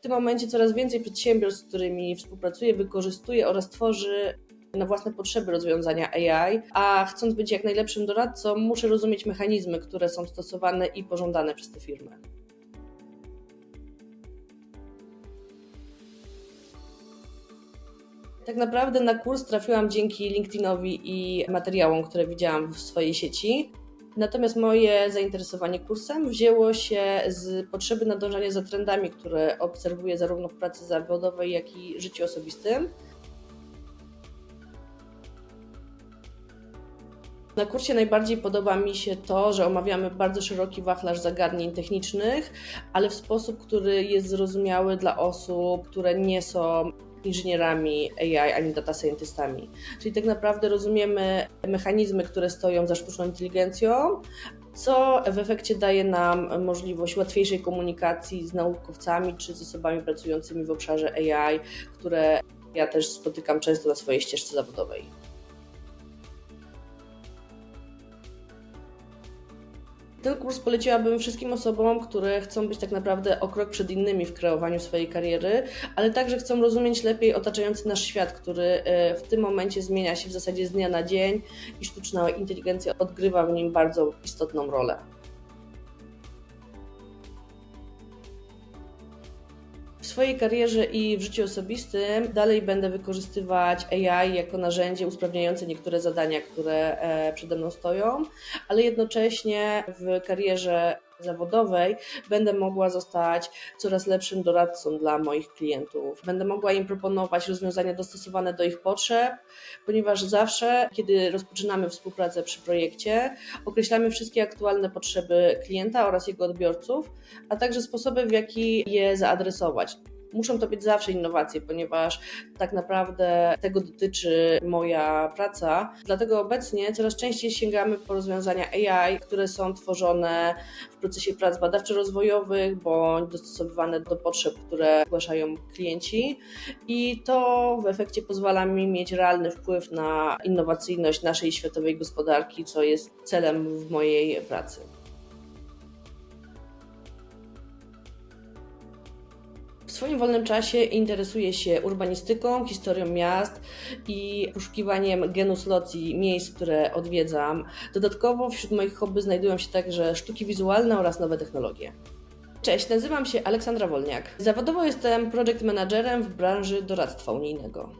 W tym momencie coraz więcej przedsiębiorstw, z którymi współpracuję, wykorzystuje oraz tworzy na własne potrzeby rozwiązania AI, a chcąc być jak najlepszym doradcą, muszę rozumieć mechanizmy, które są stosowane i pożądane przez te firmy. Tak naprawdę na kurs trafiłam dzięki LinkedInowi i materiałom, które widziałam w swojej sieci. Natomiast moje zainteresowanie kursem wzięło się z potrzeby nadążania za trendami, które obserwuję zarówno w pracy zawodowej, jak i życiu osobistym. Na kursie najbardziej podoba mi się to, że omawiamy bardzo szeroki wachlarz zagadnień technicznych, ale w sposób, który jest zrozumiały dla osób, które nie są inżynierami AI ani data scientystami. Czyli tak naprawdę rozumiemy mechanizmy, które stoją za sztuczną inteligencją, co w efekcie daje nam możliwość łatwiejszej komunikacji z naukowcami czy z osobami pracującymi w obszarze AI, które ja też spotykam często na swojej ścieżce zawodowej. Ten kurs poleciłabym wszystkim osobom, które chcą być tak naprawdę o krok przed innymi w kreowaniu swojej kariery, ale także chcą rozumieć lepiej otaczający nasz świat, który e, w tym momencie zmienia się w zasadzie z dnia na dzień i sztuczna inteligencja odgrywa w nim bardzo istotną rolę. Swojej karierze i w życiu osobistym dalej będę wykorzystywać AI jako narzędzie usprawniające niektóre zadania, które e, przede mną stoją, ale jednocześnie w karierze zawodowej będę mogła zostać coraz lepszym doradcą dla moich klientów. Będę mogła im proponować rozwiązania dostosowane do ich potrzeb, ponieważ zawsze, kiedy rozpoczynamy współpracę przy projekcie, określamy wszystkie aktualne potrzeby klienta oraz jego odbiorców, a także sposoby, w jaki je zaadresować. Muszą to być zawsze innowacje, ponieważ tak naprawdę tego dotyczy moja praca. Dlatego obecnie coraz częściej sięgamy po rozwiązania AI, które są tworzone w procesie prac badawczo-rozwojowych bądź dostosowywane do potrzeb, które zgłaszają klienci. I to w efekcie pozwala mi mieć realny wpływ na innowacyjność naszej światowej gospodarki, co jest celem w mojej pracy. W swoim wolnym czasie interesuję się urbanistyką, historią miast i poszukiwaniem genus loci miejsc, które odwiedzam. Dodatkowo wśród moich hobby znajdują się także sztuki wizualne oraz nowe technologie. Cześć, nazywam się Aleksandra Wolniak. Zawodowo jestem project managerem w branży doradztwa unijnego.